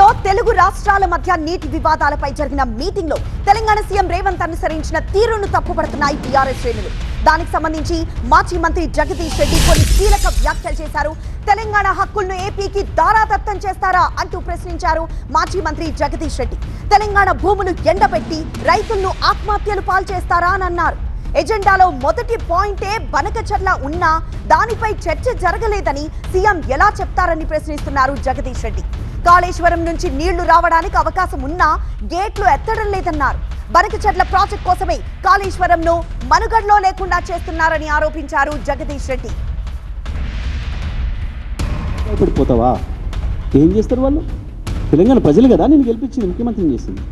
ఢిల్లీలో తెలుగు రాష్ట్రాల మధ్య నీటి వివాదాలపై జరిగిన మీటింగ్లో తెలంగాణ సీఎం రేవంత్ అనుసరించిన తీరును తప్పుపడుతున్నాయి టీఆర్ఎస్ శ్రేణులు. దానికి సంబంధించి మాజీ మంత్రి జగదీష్ రెడ్డి కొన్ని కీలక వ్యాఖ్యలు చేశారు. తెలంగాణ హక్కులను ఏపీకి దారాదత్తం చేస్తారా అంటూ ప్రశ్నించారు మాజీ మంత్రి జగదీష్ రెడ్డి. తెలంగాణ భూములు ఎండబెట్టి రైతులను ఆత్మహత్యలు పాల్చేస్తారా అని అన్నారు. ఎజెండాలో మొదటి పాయింటే బనకచర్ల ఉన్నా దానిపై చర్చ జరగలేదని సీఎం ఎలా చెప్తారని ప్రశ్నిస్తున్నారు జగదీష్ రెడ్డి. కాళేశ్వరం నుంచి నీళ్ళు రావడానికి అవకాశం ఉన్నా గేట్లు ఎత్తడం లేదన్నారు. బనకచర్ల ప్రాజెక్ట్ కోసమే కాళేశ్వరంను మనుగడలో లేకుండా చేస్తున్నారని ఆరోపించారు జగదీష్ రెడ్డి. భయపడిపోతావా? ఏం చేస్తారు వాళ్ళు? తెలంగాణ ప్రజలు కదా నేను గెలిపించింది ముఖ్యమంత్రిని చేసింది.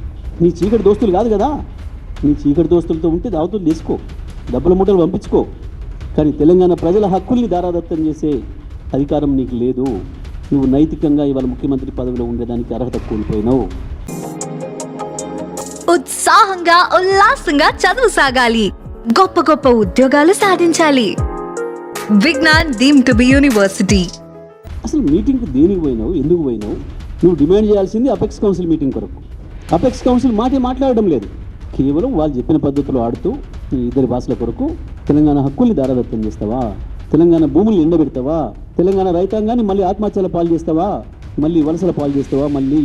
నీ చీకటి దోస్తులు కాదు కదా? నీ చీకటి దోస్తులతో ఉంటే దావతులు తీసుకో. డబ్బుల మూటలు పంపించుకో. కానీ తెలంగాణ ప్రజల హక్కుల్ని దారాదత్తం చేసే అధికారం నీకు లేదు. నువ్వు నైతికంగా ఇవాళ ముఖ్యమంత్రి పదవిలో ఉండడానికి అర్హత కోల్పోయినావు. ఉత్సాహంగా ఉల్లాసంగా చదువు సాగాలి. గొప్ప గొప్ప ఉద్యోగాలు సాధించాలి. Vignan deemed to be university. అసలు మీటింగ్కి దేనికి పోయినావు? ఎందుకు పోయినావు? నువ్వు డిమాండ్ చేయాల్సింది అపెక్స్ కౌన్సిల్ మీటింగ్ కొరకు. అపెక్స్ కౌన్సిల్ మాటే మాట్లాడడం లేదు. కేవలం వాళ్ళు చెప్పిన పద్ధతిలో ఆడుతూ ఈ ఇద్దరి భాషల కొరకు తెలంగాణ హక్కుల్ని దారాదత్తం చేస్తావా? తెలంగాణ భూముల్ని ఎండబెడతావా? తెలంగాణ రైతాంగాన్ని మళ్ళీ ఆత్మహత్యల పాలు చేస్తావా? మళ్ళీ వలసల పాలు చేస్తావా? మళ్ళీ